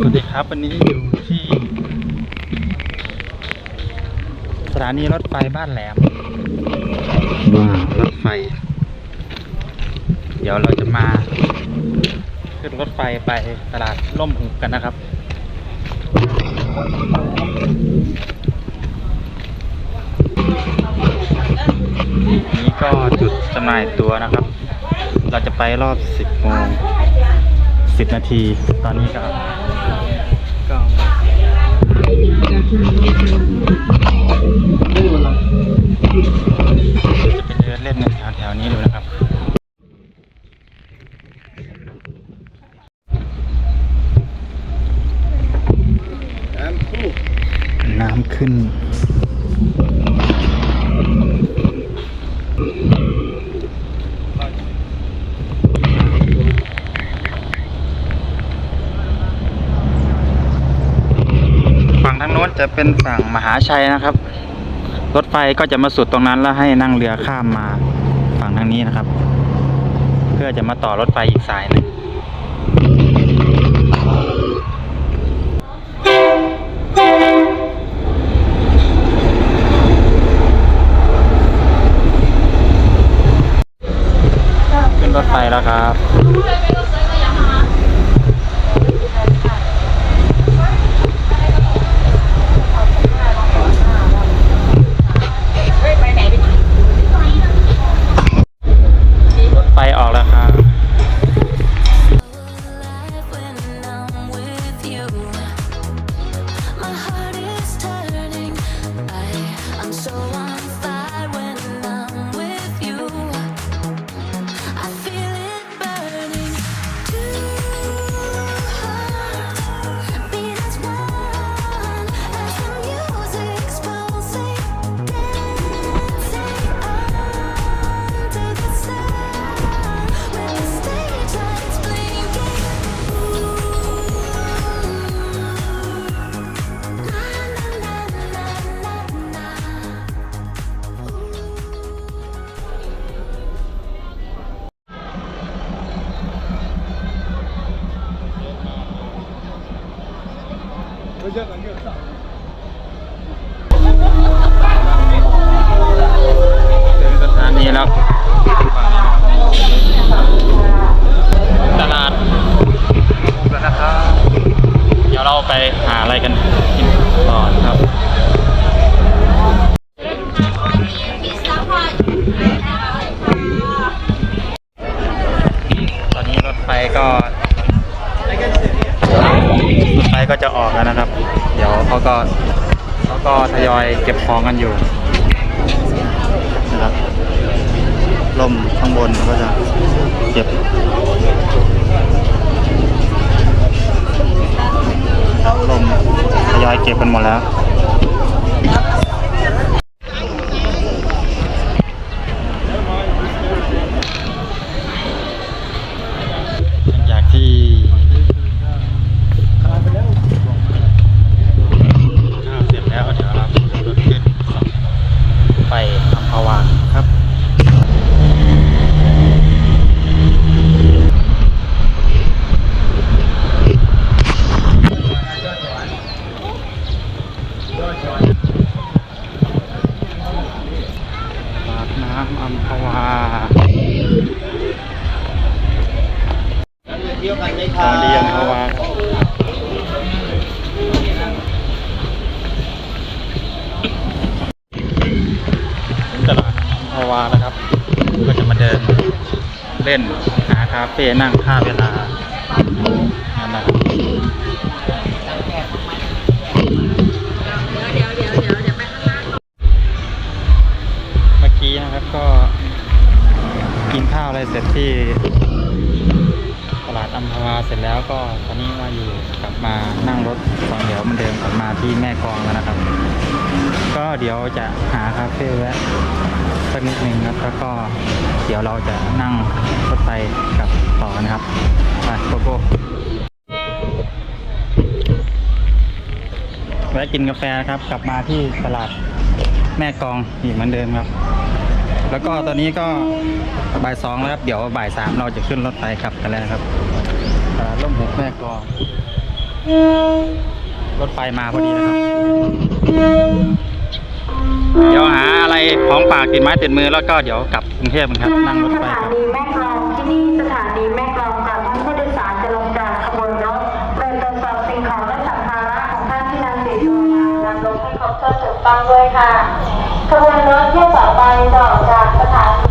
สวัสดีครับ วันนี้อยู่ที่ สถานีรถไฟบ้านแหลมว้าวรถไฟ เดี๋ยวเราจะมา ขึ้นรถไฟไปตลาดล่มหุบกันนะครับ นี้ก็จุดจำหน่ายตั๋วนะครับ เราจะไปรอบ 10โมง10 นาที ตอนนี้ก็ก็จะไป เดินเล่นในแถวๆนี้ดูนะครับน้ำขึ้น ฝั่งทางโน้น จะเป็นฝั่งมหาชัยนะครับ รถไฟก็จะมาสุดตรงนั้นแล้วให้นั่งเรือข้ามมาฝั่งทางนี้นะครับ เพื่อจะมาต่อรถไฟอีกสายหนึ่งขึ้นรถไฟแล้วครับ ถึงสถานีแล้วต ก็ทยอยเก็บของกันอยู่นะครับลมข้างบนก็จะเก็บลมทยอยเก็บกันหมดแล้ว คตรัอบนนี้อัมพวาถึงตลาดอัมพวานะครับ ก็จะมาเดินเล่นหาคาเฟ่นั่งฆ่าเวลานั่นนะครับเมื่อกี้นะครับก็กินข้าวอะไรเสร็จที่ อัมพวาเสร็จแล้วก็ตอนนี้มาอยู่กลับมานั่งรถสองเดี๋ยวมือนเดิมกลับมาที่แม่กองแล้วนะครับ ก็เดี๋ยวจะหาคาเฟ่แวะสักนิดหนึ่งครับแล้วก็เดี๋ยวเราจะนั่งรถไฟกลับต่อนะครับไปโกโก้แวะกินกาแฟนะครับกลับมาที่ตลาดแม่กองอีกเหมือนเดิมครับ แล้วก็ตอนนี้ก็บ่ายสองแล้วครับ เดี๋ยวบ่ายสามเราจะขึ้นรถไฟกลับกันแล้วครับ แม่กองรถไฟมาพอดีนะครับ เดี๋ยวหาอะไรของฝากติดไม้ติดมือแล้วก็เดี๋ยวกลับกรุงเทพกันครับ นั่งรถไฟถาครับนีแม่กลองที่นี่สถานีแม่กลองก่อนท่านผู้โดยสารจะลงจากขบวนรถโดยตรวจสอบสิ่งของและสัมภาระของท่านที่นำติดตัวนำลงให้ครบถ้วนถูกต้องด้วยค่ะขบวนรถเที่ยวต่อไปจะออกจากสถานี